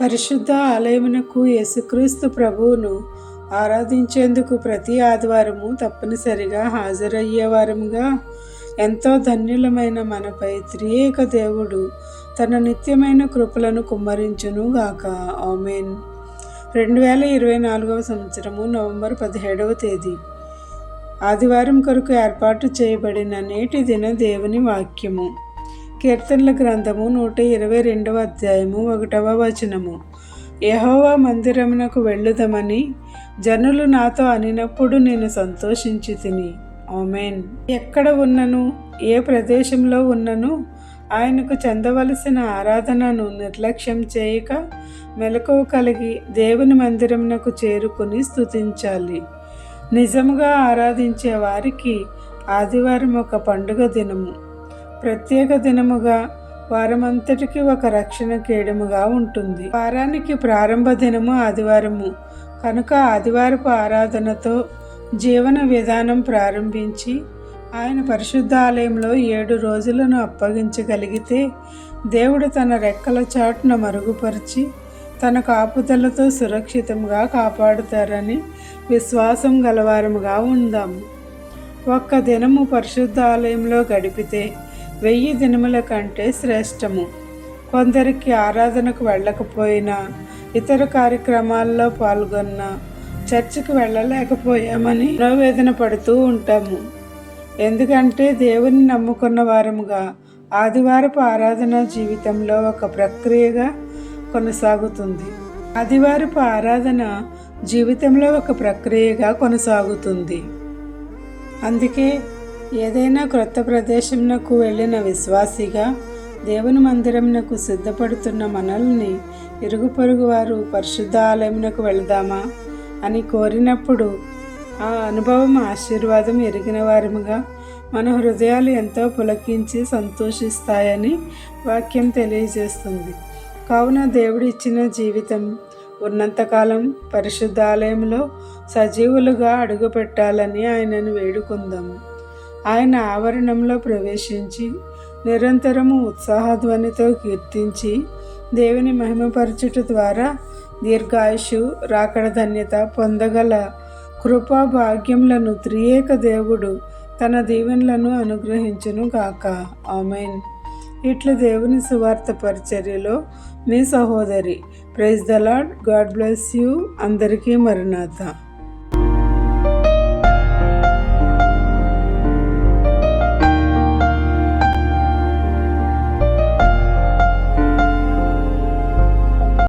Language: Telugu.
పరిశుద్ధ ఆలయమునకు యేసుక్రీస్తు ప్రభువును ఆరాధించేందుకు ప్రతి ఆదివారము తప్పనిసరిగా హాజరయ్యేవారముగా ఎంతో ధన్యులమైన మనపై త్రియేక దేవుడు తన నిత్యమైన కృపలను కుమ్మరించును గాక. ఆమెన్. రెండు వేల ఇరవై నాలుగవ సంవత్సరము నవంబర్ పదిహేడవ తేదీ. ఆదివారం కొరకు ఏర్పాటు చేయబడిన నేటి దిన దేవుని వాక్యము. కీర్తనల గ్రంథము నూట ఇరవై రెండవ అధ్యాయము ఒకటవ వచనము. యహోవా మందిరమునకు వెళ్ళుదామని జనులు నాతో అనినప్పుడు నేను సంతోషించి తిని. ఓమెన్ ఎక్కడ ఉన్నను? ఏ ప్రదేశంలో ఉన్నను? ఆయనకు చెందవలసిన ఆరాధనను నిర్లక్ష్యం చేయక మెలకువ కలిగి దేవుని మందిరమునకు చేరుకుని స్థుతించాలి నిజముగా ఆరాధించే వారికి ఆదివారం ఒక పండుగ దినము. ప్రత్యేక దినముగా వారమంతటికి ఒక రక్షణ కేడముగా ఉంటుంది. వారానికి ప్రారంభ దినము ఆదివారము. కనుక ఆదివారపు ఆరాధనతో జీవన విధానం ప్రారంభించి ఆయన పరిశుద్ధ ఆలయంలో ఏడు రోజులను అప్పగించగలిగితే దేవుడు తన రెక్కల చాటున మరుగుపరిచి తన కాపుదలతో సురక్షితంగా కాపాడుతారని విశ్వాసం గలవారముగా ఉందాము. ఒక్క దినము పరిశుద్ధ ఆలయంలో గడిపితే వెయ్యి దినముల కంటే శ్రేష్టము. కొందరికి ఆరాధనకు వెళ్ళకపోయినా ఇతర కార్యక్రమాల్లో పాల్గొన్న చర్చికి వెళ్ళలేకపోయామని మనోవేదన పడుతూ ఉంటాము. ఎందుకంటే దేవుని నమ్ముకున్న వారముగా ఆదివారపు ఆరాధన జీవితంలో ఒక ప్రక్రియగా కొనసాగుతుంది. ఆదివారపు ఆరాధన జీవితంలో ఒక ప్రక్రియగా కొనసాగుతుంది. అందుకే ఏదైనా క్రొత్త ప్రదేశంనకు వెళ్ళిన విశ్వాసిగా దేవుని మందిరంనకు సిద్ధపడుతున్న మనల్ని ఇరుగు పొరుగు వారు పరిశుద్ధ ఆలయమునకు వెళదామా అని కోరినప్పుడు ఆ అనుభవం ఆశీర్వాదం ఎరిగిన వారముగా మన హృదయాలు ఎంతో పులకించి సంతోషిస్తాయని వాక్యం తెలియజేస్తుంది. కావున దేవుడిచ్చిన జీవితం ఉన్నంతకాలం పరిశుద్ధ ఆలయంలో సజీవులుగా అడుగుపెట్టాలని ఆయనను వేడుకుందాము ఆయన ఆవరణంలో ప్రవేశించి నిరంతరము ఉత్సాహధ్వనితో కీర్తించి దేవుని మహిమపరచుట ద్వారా దీర్ఘాయుషు రాకడ ధన్యత పొందగల కృపా భాగ్యములను త్రియేక దేవుడు తన దీవెనలను అనుగ్రహించును గాక. ఆమెన్. ఇట్లా దేవుని సువార్త పరిచర్యలో మీ సహోదరి. Praise the lord God bless you. అందరికీ మరణాథ